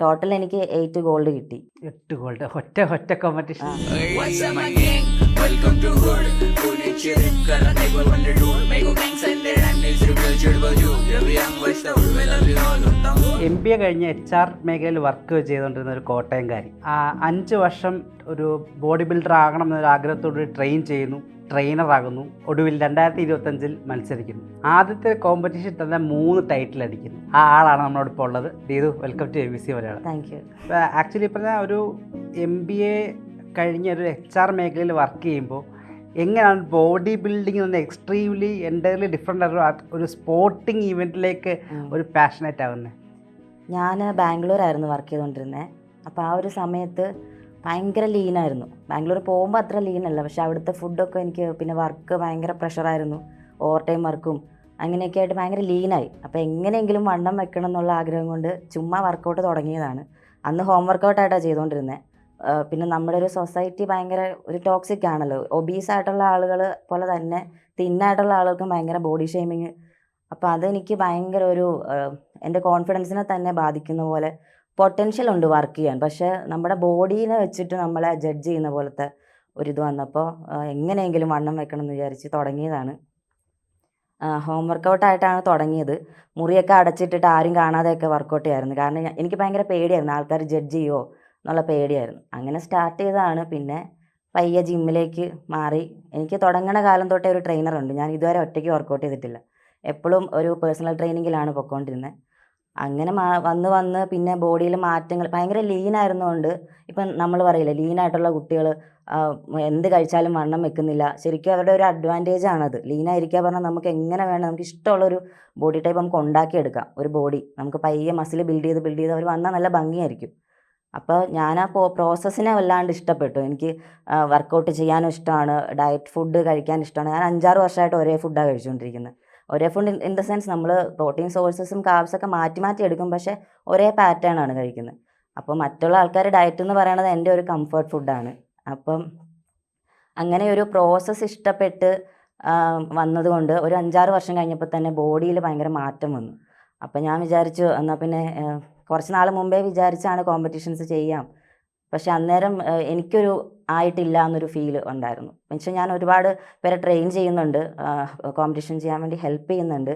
Total എനിക്ക് eight gold കിട്ടി. എട്ട് ഗോൾഡ് ഒറ്റ ഒറ്റ competition What's up, my M B A കഴിഞ്ഞ് എച്ച് ആർ മേഖലയിൽ വർക്ക് ചെയ്തുകൊണ്ടിരുന്ന ഒരു കോട്ടയംകാരി. ആ അഞ്ച് വർഷം ഒരു ബോഡി ബിൽഡർ ആകണം എന്നൊരു ആഗ്രഹത്തോട് ട്രെയിൻ ചെയ്യുന്നു ട്രെയിനറാകുന്നു ഒടുവിൽ രണ്ടായിരത്തി ഇരുപത്തഞ്ചിൽ മത്സരിക്കുന്നു. ആദ്യത്തെ കോമ്പറ്റീഷൻ തന്നെ മൂന്ന് ടൈറ്റിൽ അടിക്കുന്നു. ആ ആളാണ് നമ്മളോട് ഇപ്പോൾ ഉള്ളത്. Deethu welcome to A B C Malayalam. Thank you actually പറഞ്ഞാൽ ഒരു എം ബി എ കഴിഞ്ഞ ഒരു എച്ച് ആർ മേഖലയിൽ വർക്ക് ചെയ്യുമ്പോൾ എങ്ങനെയാണ് ബോഡി ബിൽഡിംഗ് നിന്ന് എക്സ്ട്രീംലി എന്റയർലി ഡിഫറെന്റ് ആയിട്ടുള്ള ഒരു സ്പോർട്ടിങ് ഇവന്റിലേക്ക് ഒരു പാഷനേറ്റ് ആവുന്നത് ഞാൻ ബാംഗ്ലൂരായിരുന്നു വർക്ക് ചെയ്തുകൊണ്ടിരുന്നത് അപ്പോൾ ആ ഒരു സമയത്ത് ഭയങ്കര ലീനായിരുന്നു ബാംഗ്ലൂർ പോകുമ്പോൾ അത്ര ലീനല്ല പക്ഷേ അവിടുത്തെ ഫുഡൊക്കെ എനിക്ക് പിന്നെ വർക്ക് ഭയങ്കര പ്രഷറായിരുന്നു ഓവർ ടൈം വർക്കും അങ്ങനെയൊക്കെ ആയിട്ട് ഭയങ്കര ലീനായി അപ്പോൾ എങ്ങനെയെങ്കിലും വണ്ണം വെക്കണം എന്നുള്ള ആഗ്രഹം കൊണ്ട് ചുമ്മാ വർക്കൗട്ട് തുടങ്ങിയതാണ്. അന്ന് ഹോം വർക്കൗട്ടായിട്ടാണ് ചെയ്തുകൊണ്ടിരുന്നത് പിന്നെ നമ്മുടെ ഒരു സൊസൈറ്റി ഭയങ്കര ഒരു ടോക്സിക് ആണല്ലോ. ഒബീസ് ആയിട്ടുള്ള ആളുകൾ പോലെ തന്നെ തിന്നായിട്ടുള്ള ആളുകൾക്കും ഭയങ്കര ബോഡി ഷെയ്മിങ് അപ്പോൾ അതെനിക്ക് ഭയങ്കര ഒരു എന്റെ കോൺഫിഡൻസിനെ തന്നെ ബാധിക്കുന്ന പോലെ പൊട്ടൻഷ്യൽ ഉണ്ട് വർക്ക് ചെയ്യാൻ. പക്ഷേ നമ്മുടെ ബോഡീനെ വെച്ചിട്ട് നമ്മളെ ജഡ്ജ് ചെയ്യുന്ന പോലത്തെ ഒരിത് വന്നപ്പോൾ എങ്ങനെയെങ്കിലും വണ്ണം വെക്കണം എന്ന് വിചാരിച്ച് തുടങ്ങിയതാണ്. ഹോം വർക്കൗട്ടായിട്ടാണ് തുടങ്ങിയത്. മുറിയൊക്കെ അടച്ചിട്ടിട്ട് ആരും കാണാതെയൊക്കെ വർക്കൗട്ട് ചെയ്യായിരുന്നു. കാരണം എനിക്ക് ഭയങ്കര പേടിയായിരുന്നു. ആൾക്കാർ ജഡ്ജ് ചെയ്യുമോ എന്നുള്ള പേടിയായിരുന്നു. അങ്ങനെ സ്റ്റാർട്ട് ചെയ്തതാണ്. പിന്നെ പയ്യെ ജിമ്മിലേക്ക് മാറി. എനിക്ക് തുടങ്ങണ കാലം തൊട്ടേ ഒരു ട്രെയിനറുണ്ട് ഞാൻ ഇതുവരെ ഒറ്റയ്ക്ക് വർക്കൗട്ട് ചെയ്തിട്ടില്ല. എപ്പോഴും ഒരു പേഴ്സണൽ ട്രെയിനിങ്ങിലാണ് പൊയ്ക്കൊണ്ടിരുന്നത് അങ്ങനെ മാ വന്ന് വന്ന് പിന്നെ ബോഡിയിൽ മാറ്റങ്ങൾ ഭയങ്കര ലീനായിരുന്നുകൊണ്ട് ഇപ്പം നമ്മൾ പറയില്ലേ ലീനായിട്ടുള്ള കുട്ടികൾ എന്ത് കഴിച്ചാലും വണ്ണം വെക്കുന്നില്ല. ശരിക്കും അവരുടെ ഒരു അഡ്വാന്റേജ് ആണത്. ലീനായിരിക്കുക പറഞ്ഞാൽ നമുക്ക് എങ്ങനെ വേണം നമുക്ക് ഇഷ്ടമുള്ളൊരു ബോഡി ടൈപ്പ് നമുക്ക് ഉണ്ടാക്കിയെടുക്കാം. ഒരു ബോഡി നമുക്ക് പയ്യെ മസിൽ ബിൽഡ് ചെയ്ത് ബിൽഡ് ചെയ്ത് അവർ വന്നാൽ നല്ല ഭംഗിയായിരിക്കും. അപ്പോൾ ഞാൻ ആ പ്രോസസ്സിനെ വല്ലാണ്ട് ഇഷ്ടപ്പെട്ടു. എനിക്ക് വർക്കൗട്ട് ചെയ്യാനും ഇഷ്ടമാണ് ഡയറ്റ് ഫുഡ് കഴിക്കാൻ ഇഷ്ടമാണ് ഞാൻ അഞ്ചാറ് വർഷമായിട്ട് ഒരേ ഫുഡാണ് കഴിച്ചുകൊണ്ടിരിക്കുന്നത് ഒരേ ഫുഡ് ഇൻ ദ സെൻസ് നമ്മൾ പ്രോട്ടീൻ സോഴ്സസും കാർബ്സൊക്കെ മാറ്റി മാറ്റി എടുക്കും പക്ഷേ ഒരേ പാറ്റേൺ ആണ് കഴിക്കുന്നത് അപ്പോൾ മറ്റുള്ള ആൾക്കാർ ഡയറ്റ് എന്ന് പറയുന്നത് എന്റെ ഒരു കംഫർട്ട് ഫുഡാണ് അപ്പം അങ്ങനെ ഒരു പ്രോസസ്സ് ഇഷ്ടപ്പെട്ട് വന്നതുകൊണ്ട് ഒരു അഞ്ചാറ് വർഷം കഴിഞ്ഞപ്പോൾ തന്നെ ബോഡിയിൽ ഭയങ്കര മാറ്റം വന്നു. അപ്പം ഞാൻ വിചാരിച്ചു എന്നാൽ പിന്നെ കുറച്ച് നാൾ മുമ്പേ വിചാരിച്ചാണ് കോമ്പറ്റീഷൻസ് ചെയ്യാം. പക്ഷെ അന്നേരം എനിക്കൊരു ആയിട്ടില്ല എന്നൊരു ഫീൽ ഉണ്ടായിരുന്നു. പക്ഷേ ഞാൻ ഒരുപാട് പേരെ ട്രെയിൻ ചെയ്യുന്നുണ്ട്. കോമ്പറ്റീഷൻ ചെയ്യാൻ വേണ്ടി ഹെൽപ്പ് ചെയ്യുന്നുണ്ട്.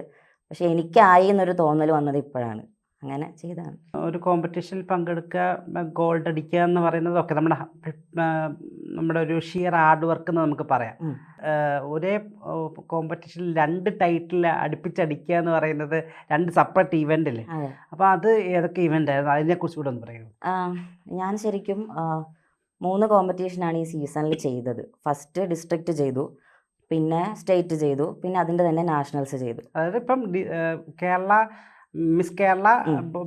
പക്ഷെ എനിക്കായി എന്നൊരു തോന്നൽ വന്നത് ഇപ്പോഴാണ്. അങ്ങനെ ചെയ്തതാണ് ഒരു കോമ്പറ്റീഷനിൽ പങ്കെടുക്കുക ഗോൾഡ് അടിക്കുക എന്ന് പറയുന്നതൊക്കെ നമ്മുടെ നമ്മുടെ ഒരു ഷിയർ ഹാർഡ് വർക്ക് എന്ന് നമുക്ക് പറയാം. ഒരേ കോമ്പറ്റീഷനിൽ രണ്ട് ടൈറ്റിൽ അടുപ്പിച്ചടിക്കുക എന്ന് പറയുന്നത് രണ്ട് സെപ്പറേറ്റ് ഇവന്റ് അല്ലേ അപ്പോൾ അത് ഏതൊക്കെ ഇവന്റ് ആയിരുന്നു? അതിനെക്കുറിച്ച് കൂടെ ഒന്ന് പറയുമോ? ഞാൻ ശരിക്കും മൂന്ന് കോമ്പറ്റീഷനാണ് ഈ സീസണിൽ ചെയ്തത്. ഫസ്റ്റ് ഡിസ്ട്രിക്റ്റ് ചെയ്തു പിന്നെ സ്റ്റേറ്റ് ചെയ്തു പിന്നെ അതിന്റെ തന്നെ നാഷണൽസ് ചെയ്തു. അതായത് ഇപ്പം കേരള മിസ് കേരള.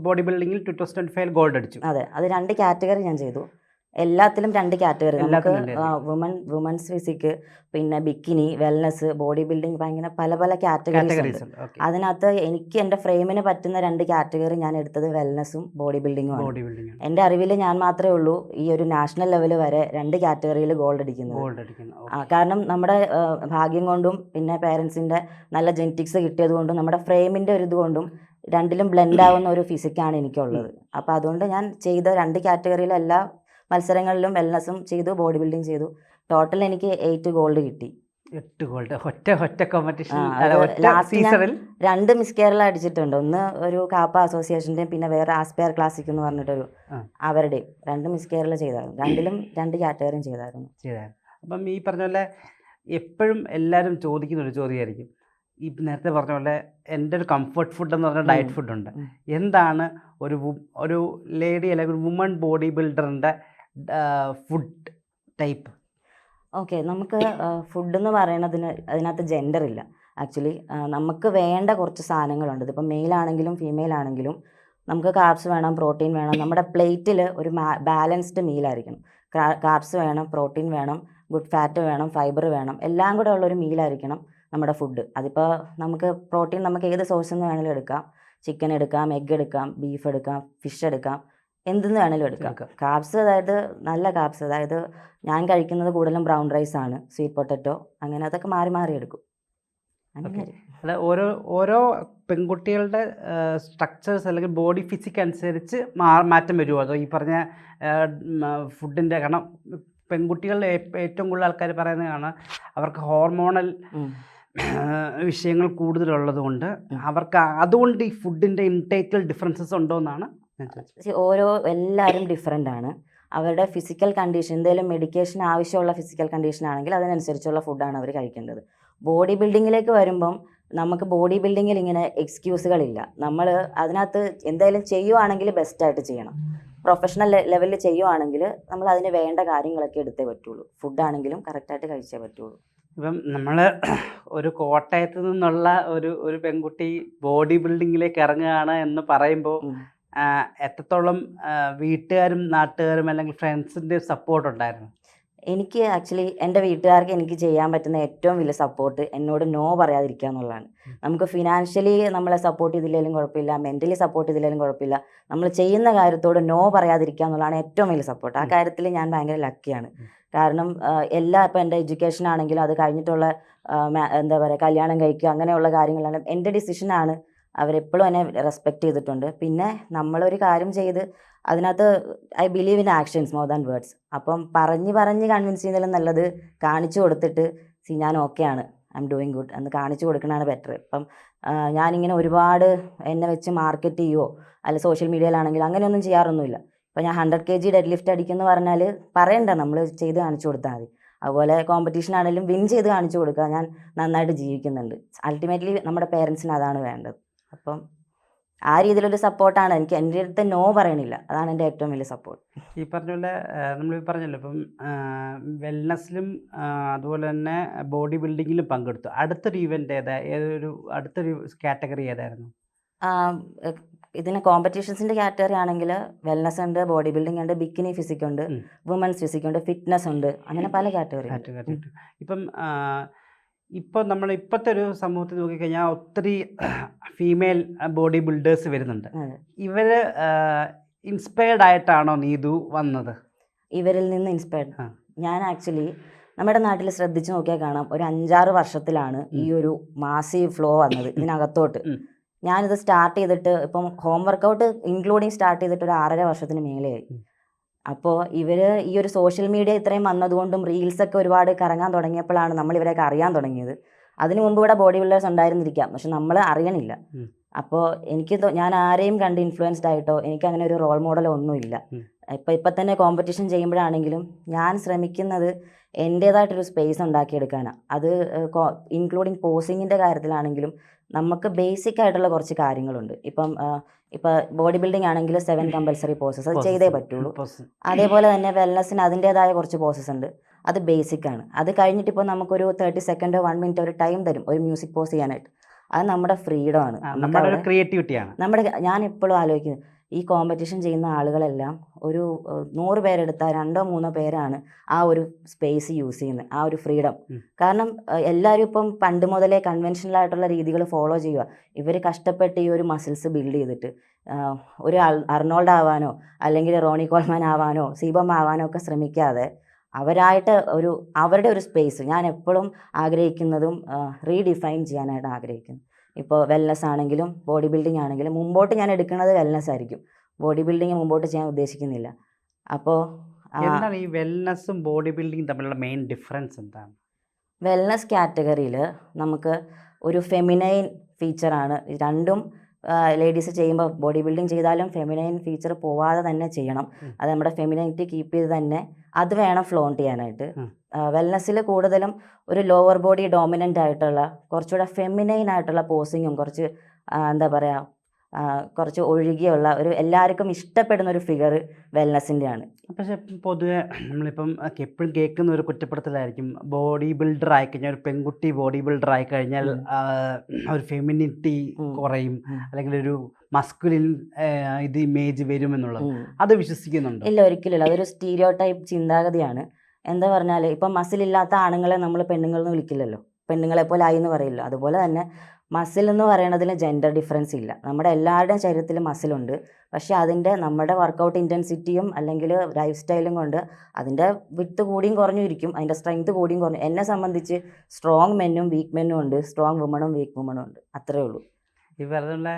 ബോഡി ബിൽഡിങ്ങിൽ ടു തൗസൻഡ് ഫൈവ് ഗോൾഡ് അടിച്ചു. അതെ അത് രണ്ട് കാറ്റഗറി ഞാൻ ചെയ്തു. എല്ലാത്തിലും രണ്ട് കാറ്റഗറി. നമുക്ക് വുമൺ വുമൻസ് ഫിസിക് പിന്നെ ബിക്കിനി വെൽനസ് ബോഡി ബിൽഡിംഗ് ഭയങ്കര പല പല കാറ്റഗറീസ് ഉണ്ട്. അതിനകത്ത് എനിക്ക് എന്റെ ഫ്രെയിമിന് പറ്റുന്ന രണ്ട് കാറ്റഗറി ഞാൻ എടുത്തത് വെൽനസ്സും ബോഡി ബിൽഡിങ്ങും എന്റെ അറിവിൽ ഞാൻ മാത്രമേ ഉള്ളൂ ഈ ഒരു നാഷണൽ ലെവൽ വരെ രണ്ട് കാറ്റഗറിയിൽ ഗോൾഡ് അടിക്കുന്നത്. കാരണം നമ്മുടെ ഭാഗ്യം കൊണ്ടും പിന്നെ പേരൻസിന്റെ നല്ല ജെനറ്റിക്സ് കിട്ടിയത് കൊണ്ടും നമ്മുടെ ഫ്രെയിമിന്റെ ഒരു ഇത് കൊണ്ടും രണ്ടിലും ബ്ലെൻഡ് ആവുന്ന ഒരു ഫിസിക്കാണ് എനിക്കുള്ളത്. അപ്പോൾ അതുകൊണ്ട് ഞാൻ ചെയ്ത രണ്ട് കാറ്റഗറിയിലെ എല്ലാ മത്സരങ്ങളിലും വെൽനസ്സും ചെയ്തു ബോഡി ബിൽഡിംഗ് ചെയ്തു. ടോട്ടൽ എനിക്ക് എയ്റ്റ് ഗോൾഡ് കിട്ടി. എട്ട് ഗോൾഡ് ഒറ്റ ഒറ്റ കോമ്പറ്റീഷൻ രണ്ട് മിസ് കേരള അടിച്ചിട്ടുണ്ട്. ഒന്ന് ഒരു കാപ്പ അസോസിയേഷന്റെയും പിന്നെ വേറെ ആസ്പയർ ക്ലാസിക് എന്ന് പറഞ്ഞിട്ടൊരു അവരുടെ അവരുടെയും. രണ്ട് മിസ് കേരള ചെയ്തായിരുന്നു. രണ്ടിലും രണ്ട് കാറ്റഗറിയും ചെയ്തായിരുന്നു. ചെയ്തായിരുന്നു. അപ്പം ഈ പറഞ്ഞ പോലെ എപ്പോഴും എല്ലാവരും ചോദിക്കുന്ന ഒരു ചോദ്യമായിരിക്കും. ഈ നേരത്തെ പറഞ്ഞ പോലെ എന്റെ ഒരു കംഫർട്ട് ഫുഡ് എന്ന് പറഞ്ഞ ഡയറ്റ് ഫുഡ് ഉണ്ട്. എന്താണ് ഒരു ഒരു ലേഡി അല്ലെങ്കിൽ ഒരു വുമൺ ബോഡി ബിൽഡറിന്റെ ഫുഡ് ടൈപ്പ് ഓക്കെ നമുക്ക് ഫുഡ് എന്ന് പറയണതിന് അതിനകത്ത് ജെൻഡർ ഇല്ല. ആക്ച്വലി നമുക്ക് വേണ്ട കുറച്ച് സാധനങ്ങളുണ്ട്. ഇതിപ്പോൾ മെയിൽ ആണെങ്കിലും ഫീമെയിൽ ആണെങ്കിലും നമുക്ക് കാർബ്സ് വേണം പ്രോട്ടീൻ വേണം. നമ്മുടെ പ്ലേറ്റിൽ ഒരു ബാലൻസ്ഡ് മീലായിരിക്കണം കാർബ്സ് വേണം പ്രോട്ടീൻ വേണം ഗുഡ് ഫാറ്റ് വേണം ഫൈബർ വേണം എല്ലാം കൂടെ ഉള്ളൊരു മീലായിരിക്കണം നമ്മുടെ ഫുഡ് അതിപ്പോൾ നമുക്ക് പ്രോട്ടീൻ നമുക്ക് ഏത് സോഴ്സിൽ നിന്ന് വേണമെങ്കിലും എടുക്കാം. ചിക്കൻ എടുക്കാം എഗ് എടുക്കാം ബീഫ് എടുക്കാം ഫിഷ് എടുക്കാം. എന്തെന്ന് വേണമെങ്കിലും എടുക്കാം. കാപ്സ് അതായത് നല്ല കാപ്സ് അതായത് ഞാൻ കഴിക്കുന്നത് കൂടുതലും ബ്രൗൺ റൈസ് ആണ്. സ്വീറ്റ് പൊട്ടറ്റോ അങ്ങനെ അതൊക്കെ മാറി മാറി എടുക്കും. അല്ല ഓരോ ഓരോ പെൺകുട്ടികളുടെ സ്ട്രക്ചേഴ്സ് അല്ലെങ്കിൽ ബോഡി ഫിസിക് അനുസരിച്ച് മാറ്റം വരുമോ അതോ ഈ പറഞ്ഞ ഫുഡിന്റെ കാരണം പെൺകുട്ടികളുടെ ഏറ്റവും കൂടുതൽ ആൾക്കാർ പറയുന്നത് കാണാം അവർക്ക് ഹോർമോണൽ. വിഷയങ്ങൾ കൂടുതലുള്ളത് കൊണ്ട് അവർക്ക് അതുകൊണ്ട് ഈ ഫുഡിന്റെ ഇൻടേക്കിൽ ഡിഫറൻസസ് ഉണ്ടോ എന്നാണ് ഓരോ എല്ലാവരും ഡിഫറെന്റ് ആണ്. അവരുടെ ഫിസിക്കൽ കണ്ടീഷൻ എന്തെങ്കിലും മെഡിക്കേഷൻ ആവശ്യമുള്ള ഫിസിക്കൽ കണ്ടീഷൻ ആണെങ്കിൽ അതിനനുസരിച്ചുള്ള ഫുഡാണ് അവർ കഴിക്കേണ്ടത്. ബോഡി ബിൽഡിങ്ങിലേക്ക് വരുമ്പം നമുക്ക് ബോഡി ബിൽഡിങ്ങിൽ ഇങ്ങനെ എക്സ്ക്യൂസുകളില്ല നമ്മൾ അതിനകത്ത് എന്തെങ്കിലും ചെയ്യുവാണെങ്കിൽ ബെസ്റ്റായിട്ട് ചെയ്യണം. പ്രൊഫഷണൽ ലെവലിൽ ചെയ്യുവാണെങ്കിൽ നമ്മൾ അതിന് വേണ്ട കാര്യങ്ങളൊക്കെ എടുത്തേ പറ്റുള്ളൂ. ഫുഡാണെങ്കിലും കറക്റ്റായിട്ട് കഴിച്ചേ പറ്റുള്ളൂ. ഇപ്പം നമ്മൾ ഒരു കോട്ടയത്ത് നിന്നുള്ള ഒരു ഒരു പെൺകുട്ടി ബോഡി ബിൽഡിങ്ങിലേക്ക് ഇറങ്ങുകയാണ് എന്ന് പറയുമ്പോൾ എത്രത്തോളം വീട്ടുകാരും നാട്ടുകാരും അല്ലെങ്കിൽ ഫ്രണ്ട്സിന്റെ സപ്പോർട്ട് ഉണ്ടായിരുന്നു? എനിക്ക് ആക്ച്വലി എന്റെ വീട്ടുകാർക്ക് എനിക്ക് ചെയ്യാൻ പറ്റുന്ന ഏറ്റവും വലിയ സപ്പോർട്ട് എന്നോട് നോ പറയാതിരിക്കുക എന്നുള്ളതാണ്. നമുക്ക് ഫിനാൻഷ്യലി നമ്മളെ സപ്പോർട്ട് ചെയ്തില്ലെങ്കിലും കുഴപ്പമില്ല മെന്റലി സപ്പോർട്ട് ചെയ്തില്ലെങ്കിലും കുഴപ്പമില്ല. നമ്മൾ ചെയ്യുന്ന കാര്യത്തോട് നോ പറയാതിരിക്കുക എന്നുള്ളതാണ് ഏറ്റവും വലിയ സപ്പോർട്ട് ആ കാര്യത്തിൽ ഞാൻ ഭയങ്കര ലക്കിയാണ്. കാരണം എല്ലാ ഇപ്പം എന്റെ എഡ്യൂക്കേഷൻ ആണെങ്കിലും അത് കഴിഞ്ഞിട്ടുള്ള എന്താ പറയുക കല്യാണം കഴിക്കുക അങ്ങനെയുള്ള കാര്യങ്ങളാണ് എന്റെ ഡിസിഷനാണ് അവരെപ്പോഴും എന്നെ റെസ്പെക്റ്റ് ചെയ്തിട്ടുണ്ട്. പിന്നെ നമ്മളൊരു കാര്യം ചെയ്ത് അതിനകത്ത് I believe in actions more than words. അപ്പം പറഞ്ഞ് പറഞ്ഞ് കൺവിൻസ് ചെയ്യുന്നതിലും നല്ലത് കാണിച്ചു കൊടുത്തിട്ട് സി ഞാൻ ഓക്കെയാണ് ഐ എം ഡൂയിങ് ഗുഡ് എന്ന് കാണിച്ചു കൊടുക്കണതാണ് ബെറ്റർ. ഇപ്പം ഞാനിങ്ങനെ ഒരുപാട് എന്നെ വെച്ച് മാർക്കറ്റ് ചെയ്യുമോ അല്ല സോഷ്യൽ മീഡിയയിലാണെങ്കിൽ അങ്ങനെയൊന്നും ചെയ്യാറൊന്നുമില്ല. ഇപ്പം ഞാൻ hundred K G deadlift അടിക്കുമെന്ന് പറഞ്ഞാൽ പറയണ്ട നമ്മൾ ചെയ്ത് കാണിച്ചു കൊടുത്താൽ മതി. അതുപോലെ കോമ്പറ്റീഷൻ ആണെങ്കിലും വിൻ ചെയ്ത് കാണിച്ചു കൊടുക്കുക ഞാൻ നന്നായിട്ട് ജീവിക്കുന്നുണ്ട്. അൾട്ടിമേറ്റ്ലി നമ്മുടെ പേരൻസിന് അതാണ് വേണ്ടത്. അപ്പം ആ രീതിയിലൊരു സപ്പോർട്ടാണ് എനിക്ക് എന്റെ അടുത്ത് നോ പറയണില്ല. അതാണ് എന്റെ ഏറ്റവും വലിയ സപ്പോർട്ട് ഈ പറഞ്ഞ പോലെ നമ്മൾ പറഞ്ഞല്ലോ ഇപ്പം വെൽനസ്സിലും അതുപോലെ തന്നെ ബോഡി ബിൽഡിങ്ങിലും പങ്കെടുത്തു. അടുത്തൊരു ഇവന്റ് ഏതാ? ഏതൊരു അടുത്തൊരു കാറ്റഗറി ഏതായിരുന്നു? ഇതിന് കോമ്പറ്റീഷൻസിന്റെ കാറ്റഗറി ആണെങ്കിൽ വെൽനസ് ഉണ്ട് ബോഡി ബിൽഡിംഗ് ഉണ്ട് ബിക്കിനി ഫിസിക് ഉണ്ട്. വുമൻസ് ഫിസിക് ഉണ്ട് ഫിറ്റ്നസ് ഉണ്ട് അങ്ങനെ പല കാറ്റഗറി കാറ്റഗറി ഇപ്പം ഇപ്പോൾ നമ്മൾ ഇപ്പോഴത്തെ ഒരു സമൂഹത്തിൽ നോക്കിക്കഴിഞ്ഞാൽ ഒത്തിരി ഫീമെയിൽ ബോഡി ബിൽഡേഴ്സ് വരുന്നുണ്ട്. ഇവർ ഇൻസ്പയർഡ് ആയിട്ടാണോ നീതു വന്നത്? ഇവരിൽ നിന്ന് ഇൻസ്പയർഡ് ഞാൻ ആക്ച്വലി നമ്മുടെ നാട്ടിൽ ശ്രദ്ധിച്ചു നോക്കിയാൽ കാണാം. ഒരു അഞ്ചാറ് വർഷത്തിലാണ് ഈ ഒരു മാസീവ് ഫ്ലോ വന്നത് ഇതിനകത്തോട്ട്. ഞാനിത് സ്റ്റാർട്ട് ചെയ്തിട്ട് ഇപ്പം ഹോം വർക്കൗട്ട് ഇൻക്ലൂഡിങ് സ്റ്റാർട്ട് ചെയ്തിട്ട് ഒരു ആറര വർഷത്തിന് മേലെയായി ആയി. അപ്പോൾ ഇവർ ഈ ഒരു സോഷ്യൽ മീഡിയ ഇത്രയും വന്നതുകൊണ്ടും റീൽസൊക്കെ ഒരുപാട് കറങ്ങാൻ തുടങ്ങിയപ്പോഴാണ് നമ്മൾ ഇവരെയൊക്കെ അറിയാൻ തുടങ്ങിയത്. അതിനു മുമ്പ് ഇവിടെ ബോഡി ബിൽഡേഴ്സ് ഉണ്ടായിരുന്നിരിക്കാം. പക്ഷെ നമ്മൾ അറിയണില്ല. അപ്പോൾ എനിക്ക് ഞാൻ ആരെയും കണ്ട് ഇൻഫ്ലുവൻസ്ഡ് ആയിട്ടോ എനിക്ക് അങ്ങനെ ഒരു റോൾ മോഡലോ ഒന്നുമില്ല. ഇപ്പം ഇപ്പം തന്നെ കോമ്പറ്റീഷൻ ചെയ്യുമ്പോഴാണെങ്കിലും ഞാൻ ശ്രമിക്കുന്നത് എന്റേതായിട്ടൊരു സ്പേസ് ഉണ്ടാക്കിയെടുക്കാനാണ് അത് ഇൻക്ലൂഡിങ് പോസിങ്ങിന്റെ കാര്യത്തിലാണെങ്കിലും നമുക്ക് ബേസിക് ആയിട്ടുള്ള കുറച്ച് കാര്യങ്ങളുണ്ട്. ഇപ്പം ഇപ്പം ബോഡി ബിൽഡിംഗ് ആണെങ്കിൽ സെവൻ കമ്പൽസറി പോസസ് അത് ചെയ്തേ പറ്റുള്ളൂ. അതേപോലെ തന്നെ വെൽനസ്സിന് അതിന്റേതായ കുറച്ച് പോസസ് ഉണ്ട്. അത് ബേസിക് ആണ്. അത് കഴിഞ്ഞിട്ട് ഇപ്പോൾ നമുക്കൊരു തേർട്ടി സെക്കൻഡോ വൺ മിനിറ്റ് ഒരു ടൈം തരും. ഒരു മ്യൂസിക് പോസ് ചെയ്യാനായിട്ട്. അത് നമ്മുടെ ഫ്രീഡം ആണ്. നമ്മുടെ ക്രിയേറ്റിവിറ്റിയാണ് നമ്മുടെ ഞാൻ എപ്പോഴും ആലോചിക്കുന്നത് ഈ കോമ്പറ്റീഷൻ ചെയ്യുന്ന ആളുകളെല്ലാം ഒരു നൂറ് പേരെടുത്താൽ രണ്ടോ മൂന്നോ പേരാണ് ആ ഒരു സ്പേസ് യൂസ് ചെയ്യുന്നത് ആ ഒരു ഫ്രീഡം. കാരണം എല്ലാവരും ഇപ്പം പണ്ട് മുതലേ കൺവെൻഷനൽ ആയിട്ടുള്ള രീതികൾ ഫോളോ ചെയ്യുക. ഇവർ കഷ്ടപ്പെട്ട് ഈ ഒരു മസിൽസ് ബിൽഡ് ചെയ്തിട്ട് ഒരു അർണോൾഡ് ആവാനോ അല്ലെങ്കിൽ റോണി കോൾമാൻ ആവാനോ സീബം ആവാനോ ഒക്കെ ശ്രമിക്കാതെ അവരായിട്ട് ഒരു അവരുടെ ഒരു സ്പേസ് ഞാൻ എപ്പോഴും ആഗ്രഹിക്കുന്നതും റീഡിഫൈൻ ചെയ്യാനായിട്ട് ആഗ്രഹിക്കുന്നു. ഇപ്പോൾ വെൽനസ് ആണെങ്കിലും ബോഡി ബിൽഡിംഗ് ആണെങ്കിലും മുമ്പോട്ട് ഞാൻ എടുക്കുന്നത് വെൽനസ് ആയിരിക്കും. ബോഡി ബിൽഡിംഗ് മുമ്പോട്ട് ചെയ്യാൻ ഉദ്ദേശിക്കുന്നില്ല. അപ്പോൾ എന്താണ് ഈ വെൽനസ്സും ബോഡി ബിൽഡിങ്ങും തമ്മിലുള്ള മെയിൻ ഡിഫറൻസ് എന്താണ്? വെൽനസ് കാറ്റഗറിയിൽ നമുക്ക് ഒരു ഫെമിനൈൻ ഫീച്ചറാണ് രണ്ടും ലേഡീസ് ചെയ്യുമ്പോൾ ബോഡി ബിൽഡിംഗ് ചെയ്താലും ഫെമിനൈൻ ഫീച്ചർ പോവാതെ തന്നെ ചെയ്യണം. അത് നമ്മുടെ ഫെമിനൈറ്റി കീപ്പ് ചെയ്ത് തന്നെ അത് വേണം ഫ്ലോണ്ട് ചെയ്യാനായിട്ട്. വെൽനസ്സിൽ കൂടുതലും ഒരു ലോവർ ബോഡി ഡോമിനന്റ് ആയിട്ടുള്ള കുറച്ചുകൂടെ ഫെമിനൈൻ ആയിട്ടുള്ള പോസിങ്ങും കുറച്ച് എന്താ പറയുക കുറച്ച് ഒഴുകിയുള്ള ഒരു എല്ലാവർക്കും ഇഷ്ടപ്പെടുന്ന ഒരു ഫിഗർ വെൽനസിന്റെയാണ് പക്ഷെ പൊതുവെ നമ്മളിപ്പം എപ്പോഴും കേൾക്കുന്ന ഒരു കുറ്റപ്പെടുത്തലായിരിക്കും. ബോഡി ബിൽഡർ ആയിക്കഴിഞ്ഞാൽ ഒരു പെൺകുട്ടി ബോഡി ബിൽഡർ ആയി കഴിഞ്ഞാൽ ഒരു ഫെമിനിറ്റി കുറയും. അല്ലെങ്കിൽ ഒരു മസ്കുലിൻ ഇത് ഇമേജ് വരുമെന്നുള്ളത്. അത് വിശ്വസിക്കുന്നുണ്ട്? ഇല്ല ഒരിക്കലും അതൊരു സ്റ്റീരിയോ ടൈപ്പ് ചിന്താഗതിയാണ്. എന്താ പറഞ്ഞാൽ ഇപ്പം മസിലില്ലാത്ത ആണുങ്ങളെ നമ്മൾ പെണ്ണുങ്ങളെന്ന് വിളിക്കില്ലല്ലോ. പെണ്ണുങ്ങളെ പോലെ ആയി എന്ന് പറയില്ല അതുപോലെ തന്നെ മസിൽ എന്ന് പറയുന്നതിൽ ജെൻഡർ ഡിഫറൻസ് ഇല്ല. നമ്മുടെ എല്ലാവരുടെയും ശരീരത്തിൽ മസിലുണ്ട് പക്ഷേ അതിന്റെ നമ്മുടെ വർക്കൗട്ട് ഇന്റൻസിറ്റിയും അല്ലെങ്കിൽ ലൈഫ് സ്റ്റൈലും കൊണ്ട് അതിന്റെ വിട്ട് കൂടിയും കുറഞ്ഞും ഇരിക്കും അതിന്റെ സ്ട്രെങ്ത് കൂടിയും കുറഞ്ഞു. എന്നെ സംബന്ധിച്ച് സ്ട്രോങ് മെന്നും വീക്ക് മെന്നും ഉണ്ട്. സ്ട്രോങ് വുമണും വീക്ക് വുമണും ഉണ്ട്. അത്രേ ഉള്ളൂ. ഈ പറഞ്ഞുള്ള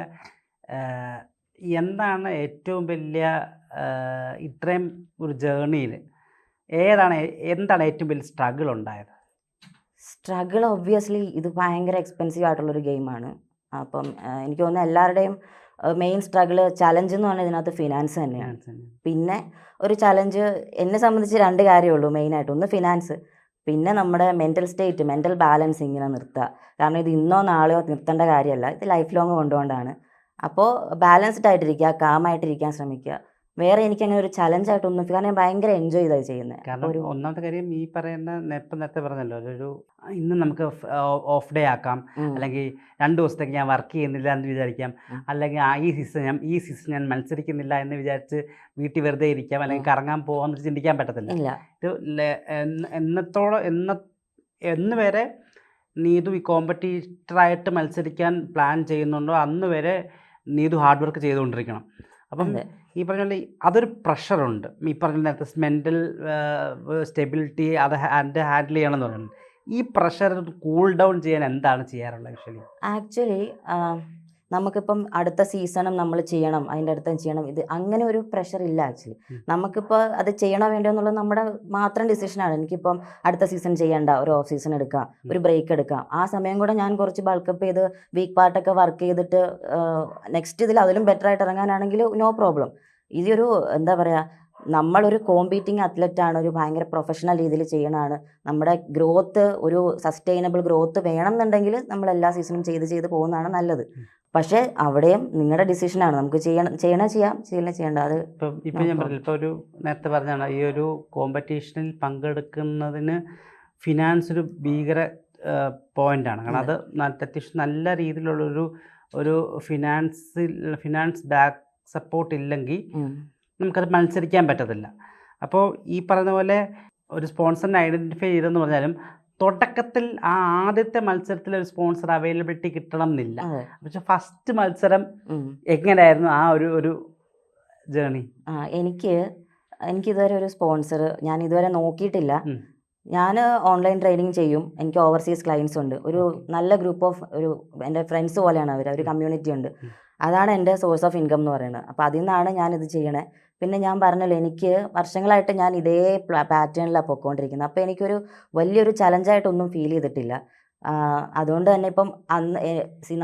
എന്താണ് ഏറ്റവും വലിയ ഇത്രയും ഒരു ജേർണിയിൽ ഏതാണ് എന്താണ് ഏറ്റവും വലിയ സ്ട്രഗിൾ ഉണ്ടായത്? സ്ട്രഗിൾ ഒബ്വിയസ്ലി ഇത് ഭയങ്കര എക്സ്പെൻസീവ് ആയിട്ടുള്ളൊരു ഗെയിമാണ് അപ്പം എനിക്ക് തോന്നുന്നു എല്ലാവരുടെയും മെയിൻ സ്ട്രഗിൾ ചലഞ്ച് എന്ന് പറഞ്ഞാൽ ഇതിനകത്ത് ഫിനാൻസ് തന്നെയാണ്. പിന്നെ ഒരു ചലഞ്ച് എന്നെ സംബന്ധിച്ച് രണ്ട് കാര്യമേ ഉള്ളൂ മെയിനായിട്ട് ഒന്ന് ഫിനാൻസ് പിന്നെ നമ്മുടെ മെന്റൽ സ്റ്റേറ്റ് മെന്റൽ ബാലൻസ് ഇങ്ങനെ നിർത്തുക കാരണം ഇത് ഇന്നോ നാളെയോ നിർത്തേണ്ട കാര്യമല്ല. ഇത് ലൈഫ് ലോങ് കൊണ്ടുകൊണ്ടാണ്. അപ്പോൾ ബാലൻസ്ഡ് ആയിട്ടിരിക്കുക കാമായിട്ടിരിക്കാൻ ശ്രമിക്കുക. വേറെ എനിക്ക് അങ്ങനെ ഒരു ചലഞ്ച് ആയിട്ടൊന്നും കാരണം ഞാൻ ഭയങ്കര എൻജോയ് ചെയ്തായി ചെയ്യുന്നത് കാരണം ഒന്നാമത്തെ കാര്യം ഈ പറയുന്ന ഇപ്പം നേരത്തെ പറഞ്ഞല്ലോ ഒരു ഇന്ന് നമുക്ക് ഓഫ് ഡേ ആക്കാം. അല്ലെങ്കിൽ രണ്ട് ദിവസത്തേക്ക് ഞാൻ വർക്ക് ചെയ്യുന്നില്ല എന്ന് വിചാരിക്കാം. അല്ലെങ്കിൽ ആ ഈ സീസൺ ഞാൻ ഈ സീസൺ ഞാൻ മത്സരിക്കുന്നില്ല എന്ന് വിചാരിച്ച് വീട്ടിൽ വെറുതെ ഇരിക്കാം. അല്ലെങ്കിൽ കറങ്ങാൻ പോകാമെന്ന് ചിന്തിക്കാൻ പറ്റത്തില്ല. ഇത് എന്നത്തോളം എന്ന എന്ന് വരെ നീതു ഈ കോമ്പറ്റീറ്ററായിട്ട് മത്സരിക്കാൻ പ്ലാൻ ചെയ്യുന്നുണ്ടോ അന്ന് വരെ നീതു ഹാർഡ് വർക്ക് ചെയ്തുകൊണ്ടിരിക്കണം. അപ്പം. ഈ പറഞ്ഞ അതൊരു പ്രഷറുണ്ട്. ഈ പറഞ്ഞ നേരത്തെ മെന്റൽ സ്റ്റെബിലിറ്റി അത് ഹാൻഡ് ഹാൻഡിൽ ചെയ്യണം എന്ന് പറയുന്നത് ഈ പ്രഷർ കൂൾ ഡൗൺ ചെയ്യാൻ എന്താണ് ചെയ്യാറുള്ളത് ആക്ച്വലി? ആക്ച്വലി നമുക്കിപ്പം അടുത്ത സീസണും നമ്മൾ ചെയ്യണം അതിന്റെ അടുത്തും ചെയ്യണം. ഇത് അങ്ങനെ ഒരു പ്രഷർ ഇല്ല ആക്ച്വലി. നമുക്കിപ്പോൾ അത് ചെയ്യണോ വേണ്ടോ എന്നുള്ളത് നമ്മുടെ മാത്രം ഡിസിഷനാണ് എനിക്കിപ്പം അടുത്ത സീസൺ ചെയ്യേണ്ട ഒരു ഓഫ് സീസൺ എടുക്കാം ഒരു ബ്രേക്ക് എടുക്കാം. ആ സമയം കൂടെ ഞാൻ കുറച്ച് ബൾക്കപ്പ് ചെയ്ത് വീക്ക് പാർട്ടൊക്കെ വർക്ക് ചെയ്തിട്ട് നെക്സ്റ്റ് ഇതിൽ അതിലും ബെറ്റർ ആയിട്ട് ഇറങ്ങാനാണെങ്കിൽ നോ പ്രോബ്ലം ഇതൊരു എന്താ പറയുക നമ്മളൊരു കോമ്പീറ്റിംഗ് ആണ് ഒരു ഭയങ്കര പ്രൊഫഷണൽ രീതിയിൽ ചെയ്യണതാണ്. നമ്മുടെ ഗ്രോത്ത് ഒരു സസ്റ്റൈനബിൾ ഗ്രോത്ത് വേണം എന്നുണ്ടെങ്കിൽ നമ്മൾ എല്ലാ സീസണും ചെയ്ത് ചെയ്ത് പോകുന്നതാണ് നല്ലത്. പക്ഷേ അവിടെയും നിങ്ങളുടെ ഡിസിഷനാണ് നമുക്ക് ചെയ്യണം ചെയ്യണ ചെയ്യാം ചെയ്യണ ചെയ്യണ്ട. അത് ഇപ്പം ഞാൻ പറഞ്ഞു ഇപ്പോൾ ഒരു നേരത്തെ പറഞ്ഞാണ് ഈ ഒരു കോമ്പറ്റീഷനിൽ പങ്കെടുക്കുന്നതിന് ഫിനാൻസ് ഒരു ഭീകര പോയിന്റാണ് കാരണം അത്. അത്യാവശ്യം നല്ല രീതിയിലുള്ളൊരു ഒരു ഫിനാൻസിൽ ഫിനാൻസ് ബാക്ക് സപ്പോർട്ട് ഇല്ലെങ്കിൽ. നമുക്കത് മത്സരിക്കാൻ പറ്റത്തില്ല. അപ്പോൾ ഈ പറയുന്ന പോലെ ഒരു സ്പോൺസറിനെ ഐഡന്റിഫൈ ചെയ്തെന്ന് പറഞ്ഞാലും തുടക്കത്തിൽ ആ ആദ്യത്തെ മത്സരത്തിൽ ഒരു സ്പോൺസർ അവൈലബിലിറ്റി കിട്ടണം എന്നില്ല പക്ഷെ ഫസ്റ്റ് മത്സരം. എങ്ങനെയായിരുന്നു ആ ഒരു ഒരു ജേണി? ആ എനിക്ക് എനിക്കിതുവരെ ഒരു സ്പോൺസർ ഞാൻ ഇതുവരെ നോക്കിയിട്ടില്ല. ഞാൻ ഓൺലൈൻ ട്രെയിനിങ് ചെയ്യും. എനിക്ക് ഓവർസീസ് ക്ലയൻസ് ഉണ്ട്. ഒരു നല്ല ഗ്രൂപ്പ് ഓഫ് ഒരു എന്റെ ഫ്രണ്ട്സ് പോലെയാണ് അവർ ഒരു കമ്മ്യൂണിറ്റി ഉണ്ട്. അതാണ് എന്റെ സോഴ്സ് ഓഫ് ഇൻകം എന്ന് പറയുന്നത്. അപ്പോൾ അതിൽ നിന്നാണ് ഞാൻ ഇത് ചെയ്യണേ. പിന്നെ ഞാൻ പറഞ്ഞല്ലോ എനിക്ക് വർഷങ്ങളായിട്ട് ഞാൻ ഇതേ പാറ്റേണിലാണ് പൊയ്ക്കൊണ്ടിരിക്കുന്നത് അപ്പോൾ എനിക്കൊരു വലിയൊരു ചലഞ്ചായിട്ടൊന്നും ഫീൽ ചെയ്തിട്ടില്ല. അതുകൊണ്ട് തന്നെ ഇപ്പം അന്ന്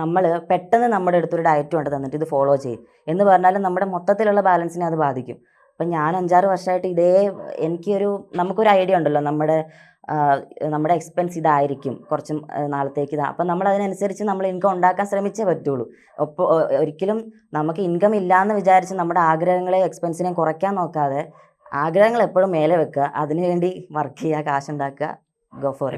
നമ്മൾ പെട്ടെന്ന് നമ്മുടെ അടുത്തൊരു ഡയറ്റ് കൊണ്ട് തന്നിട്ട് ഇത് ഫോളോ ചെയ്യും. എന്ന് പറഞ്ഞാലും നമ്മുടെ മൊത്തത്തിലുള്ള ബാലൻസിനെ അത് ബാധിക്കും. അപ്പം ഞാൻ അഞ്ചാറ് വർഷമായിട്ട് ഇതേ എനിക്കൊരു നമുക്കൊരു ഐഡിയ ഉണ്ടല്ലോ നമ്മുടെ നമ്മുടെ എക്സ്പെൻസ് ഇതായിരിക്കും കുറച്ച് നാളത്തേക്ക് ഇതാ. അപ്പം നമ്മൾ അതിനനുസരിച്ച് നമ്മൾ ഇൻകം ഉണ്ടാക്കാൻ ശ്രമിച്ചേ പറ്റുള്ളൂ. ഒപ്പം ഒരിക്കലും നമുക്ക് ഇൻകം ഇല്ലയെന്ന് വിചാരിച്ച് നമ്മുടെ ആഗ്രഹങ്ങളെ എക്സ്പെൻസിനെ കുറയ്ക്കാൻ നോക്കാതെ ആഗ്രഹങ്ങൾ എപ്പോഴും മേലെ വെക്കുക. അതിനുവേണ്ടി വർക്ക് ചെയ്യുക കാശുണ്ടാക്കുക ഗോ ഫോർ